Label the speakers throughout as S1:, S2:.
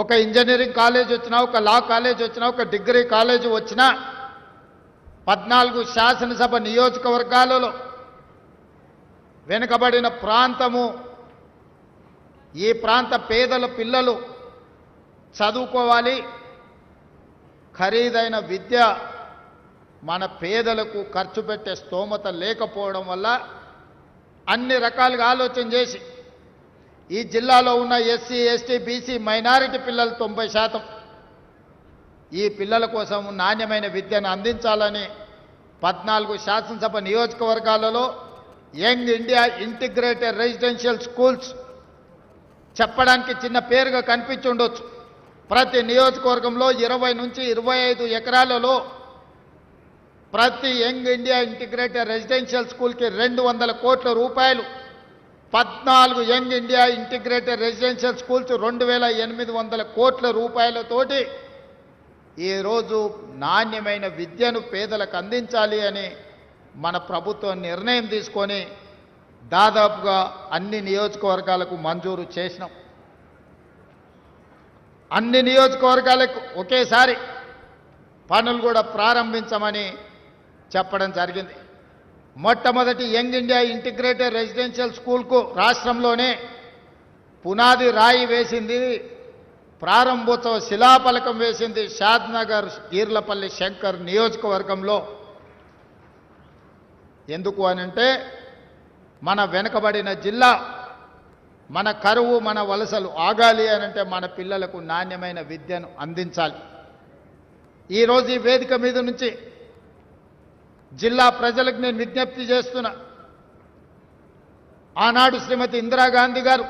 S1: ఒక engineering college వచ్చినా ఒక లా కాలేజ్ వచ్చినా ఒక డిగ్రీ కాలేజ్ వచ్చినా పద్నాలుగు శాసనసభ నియోజకవర్గాలలో వెనుకబడిన ప్రాంతము ఈ ప్రాంత పేదల పిల్లలు చదువుకోవాలి. ఖరీదైన విద్య మన పేదలకు ఖర్చు పెట్టే స్తోమత లేకపోవడం వల్ల అన్ని రకాలుగా ఆలోచన చేసి ఈ జిల్లాలో ఉన్న ఎస్సీ ఎస్టీ బీసీ మైనారిటీ పిల్లలు తొంభై శాతం. ఈ పిల్లల కోసం నాణ్యమైన విద్యను అందించాలని పద్నాలుగు శాసనసభ నియోజకవర్గాలలో young India integrated residential schools చెప్పడానికి చిన్న పేరుగా కనిపించుండొచ్చు. ప్రతి నియోజకవర్గంలో ఇరవై నుంచి ఇరవై ఐదు ఎకరాలలో ప్రతి యంగ్ ఇండియా ఇంటిగ్రేటెడ్ రెసిడెన్షియల్ స్కూల్కి రెండు వందల కోట్ల రూపాయలు పద్నాలుగు young India integrated residential schools రెండు వేల ఎనిమిది వందల కోట్ల రూపాయలతోటి ఈరోజు నాణ్యమైన విద్యను పేదలకు అందించాలి అని మన ప్రభుత్వం నిర్ణయం తీసుకొని దాదాపుగా అన్ని నియోజకవర్గాలకు మంజూరు చేసినాం. అన్ని నియోజకవర్గాలకు ఒకేసారి పనులు కూడా ప్రారంభించమని చెప్పడం జరిగింది. మొట్టమొదటి యంగ్ ఇండియా ఇంటిగ్రేటెడ్ రెసిడెన్షియల్ స్కూల్కు రాష్ట్రంలోనే పునాది రాయి వేసింది ప్రారంభోత్సవ శిలాఫలకం వేసింది షాద్నగర్ ఈర్లపల్లి శంకర్ నియోజకవర్గంలో. ఎందుకు అనంటే మన వెనుకబడిన జిల్లా మన కరువు మన వలసలు ఆగాలి అనంటే మన పిల్లలకు నాణ్యమైన విద్యను అందించాలి. ఈరోజు ఈ వేదిక మీద నుంచి జిల్లా ప్రజలకు నేను విజ్ఞప్తి చేస్తున్నా. ఆనాడు శ్రీమతి ఇందిరాగాంధీ గారు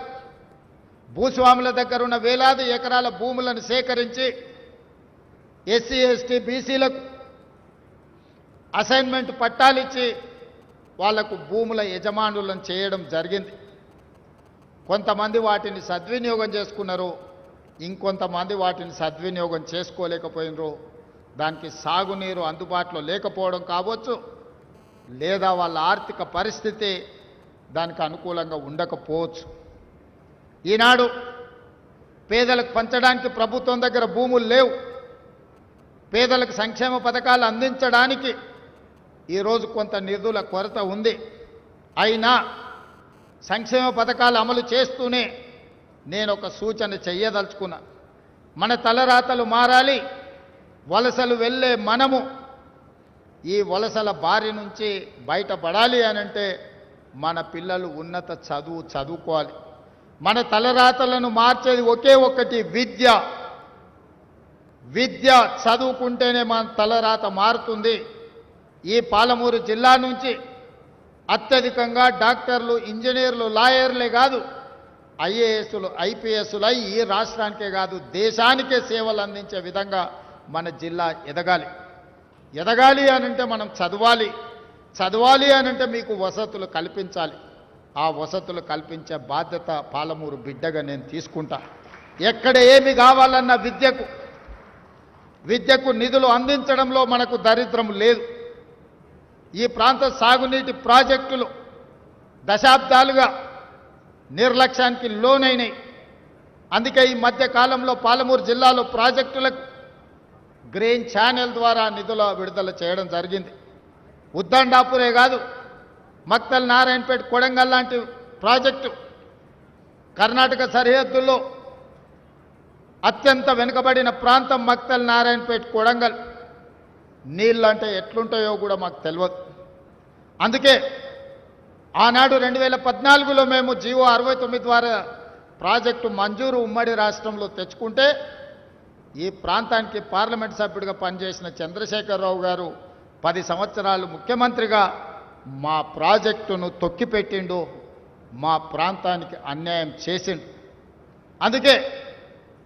S1: భూస్వాముల దగ్గర ఉన్న వేలాది ఎకరాల భూములను సేకరించి ఎస్సీ ఎస్టీ బీసీలకు అసైన్మెంట్ పట్టాలిచ్చి వాళ్ళకు భూముల యజమానులను చేయడం జరిగింది. కొంతమంది వాటిని సద్వినియోగం చేసుకున్నారు ఇంకొంతమంది వాటిని సద్వినియోగం చేసుకోలేకపోయినరు. దానికి సాగునీరు అందుబాటులో లేకపోవడం కావచ్చు లేదా వాళ్ళ ఆర్థిక పరిస్థితి దానికి అనుకూలంగా ఉండకపోవచ్చు. ఈనాడు పేదలకు పంచడానికి ప్రభుత్వం దగ్గర భూములు లేవు. పేదలకు సంక్షేమ పథకాలు అందించడానికి ఈరోజు కొంత నిధుల కొరత ఉంది. అయినా సంక్షేమ పథకాలు అమలు చేస్తూనే నేను ఒక సూచన చెయ్యదలుచుకున్నా. మన తలరాతలు మారాలి. వలసలు వెళ్ళే మనము ఈ వలసల బారి నుంచి బయటపడాలి అనంటే మన పిల్లలు ఉన్నత చదువు చదువుకోవాలి. మన తలరాతలను మార్చేది ఒకే ఒక్కటి విద్య. విద్య చదువుకుంటేనే మన తలరాత మారుతుంది. ఈ పాలమూరు జిల్లా నుంచి అత్యధికంగా డాక్టర్లు ఇంజనీర్లు లాయర్లే కాదు ఐఏఎస్లు ఐపీఎస్లు ఈ రాష్ట్రానికే కాదు దేశానికే సేవలు అందించే విధంగా మన జిల్లా ఎదగాలి. ఎదగాలి అనంటే మనం చదవాలి. చదవాలి అనంటే మీకు వసతులు కల్పించాలి. ఆ వసతులు కల్పించే బాధ్యత పాలమూరు బిడ్డగా నేను తీసుకుంటా. ఎక్కడ ఏమి కావాలన్న విద్యకు విద్యకు నిధులు అందించడంలో మనకు దరిద్రం లేదు. ఈ ప్రాంత సాగునీటి ప్రాజెక్టులు దశాబ్దాలుగా నిర్లక్ష్యానికి లోనైనాయి. అందుకే ఈ మధ్య కాలంలో పాలమూరు జిల్లాలో ప్రాజెక్టులకు గ్రీన్ ఛానల్ ద్వారా నిధుల విడుదల చేయడం జరిగింది. ఉద్దండాపురే కాదు మక్తల్ నారాయణపేట కొడంగల్ లాంటి ప్రాజెక్టు కర్ణాటక సరిహద్దుల్లో అత్యంత వెనుకబడిన ప్రాంతం మక్తల్ నారాయణపేట కొడంగల్. నీళ్ళు అంటే ఎట్లుంటాయో కూడా మాకు తెలియదు అందుకే ఆనాడు రెండు వేల పద్నాలుగులో మేము జీవో అరవై తొమ్మిది ద్వారా ప్రాజెక్టు మంజూరు ఉమ్మడి రాష్ట్రంలో తెచ్చుకుంటే ఈ ప్రాంతానికి పార్లమెంట్ సభ్యుడిగా పనిచేసిన చంద్రశేఖరరావు గారు పది సంవత్సరాలు ముఖ్యమంత్రిగా మా ప్రాజెక్టును తొక్కిపెట్టిండు మా ప్రాంతానికి అన్యాయం చేసిండు. అందుకే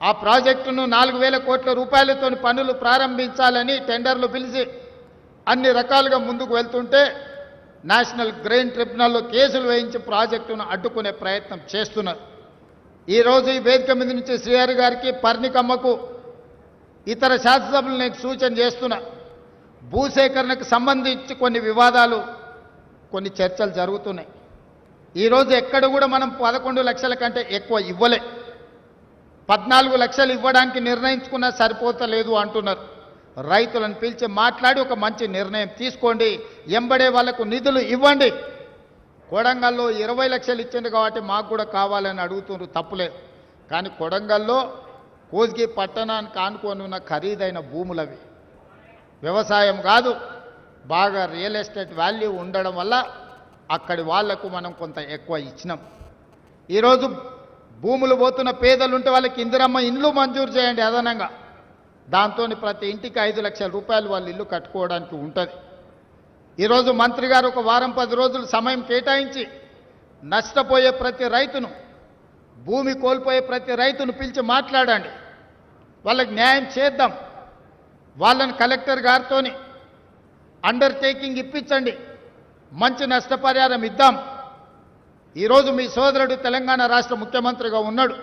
S1: ఆ ప్రాజెక్టును నాలుగు వేల కోట్ల రూపాయలతో పనులు ప్రారంభించాలని టెండర్లు పిలిచి అన్ని రకాలుగా ముందుకు వెళ్తుంటే నేషనల్ గ్రెయిన్ ట్రిబ్యునల్లో కేసులు వేయించి ప్రాజెక్టును అడ్డుకునే ప్రయత్నం చేస్తున్నారు. ఈరోజు ఈ వేదిక మీద నుంచి శ్రీహరి గారికి పర్ణికమ్మకు ఇతర శాసనసభలు నేను సూచన చేస్తున్నా. భూసేకరణకు సంబంధించి కొన్ని వివాదాలు కొన్ని చర్చలు జరుగుతున్నాయి. ఈరోజు ఎక్కడ కూడా మనం పదకొండు లక్షల కంటే ఎక్కువ ఇవ్వలే. పద్నాలుగు లక్షలు ఇవ్వడానికి నిర్ణయించుకున్నా సరిపోతలేదు అంటున్నారు. రైతులను పిలిచి మాట్లాడి ఒక మంచి నిర్ణయం తీసుకోండి. ఎంబడే వాళ్ళకు నిధులు ఇవ్వండి. కొడంగల్లో ఇరవై లక్షలు ఇచ్చింది కాబట్టి మాకు కూడా కావాలని అడుగుతున్నారు తప్పులేదు. కానీ కొడంగల్లో కోజ్గి పట్టణానికి ఆనుకొని ఉన్న ఖరీదైన భూములవి. వ్యవసాయం కాదు బాగా రియల్ ఎస్టేట్ వాల్యూ ఉండడం వల్ల అక్కడి వాళ్ళకు మనం కొంత ఎక్కువ ఇచ్చినాం. ఈరోజు భూములు పోతున్న పేదలు ఉంటే వాళ్ళకి ఇందిరమ్మ ఇండ్లు మంజూరు చేయండి అదనంగా. దాంతో ప్రతి ఇంటికి ఐదు లక్షల రూపాయలు వాళ్ళు ఇల్లు కట్టుకోవడానికి ఉంటుంది. ఈరోజు మంత్రి గారు ఒక వారం పది రోజులు సమయం కేటాయించి నష్టపోయే ప్రతి రైతును భూమి కోల్పోయే ప్రతి రైతును పిలిచి మాట్లాడండి. వాళ్ళకి న్యాయం చేద్దాం. వాళ్ళని కలెక్టర్ గారితోని అండర్టేకింగ్ ఇప్పించండి. మంచి నష్టపరిహారం ఇద్దాం. ఈరోజు మీ సోదరుడు తెలంగాణ రాష్ట్ర ముఖ్యమంత్రిగా ఉన్నాడు.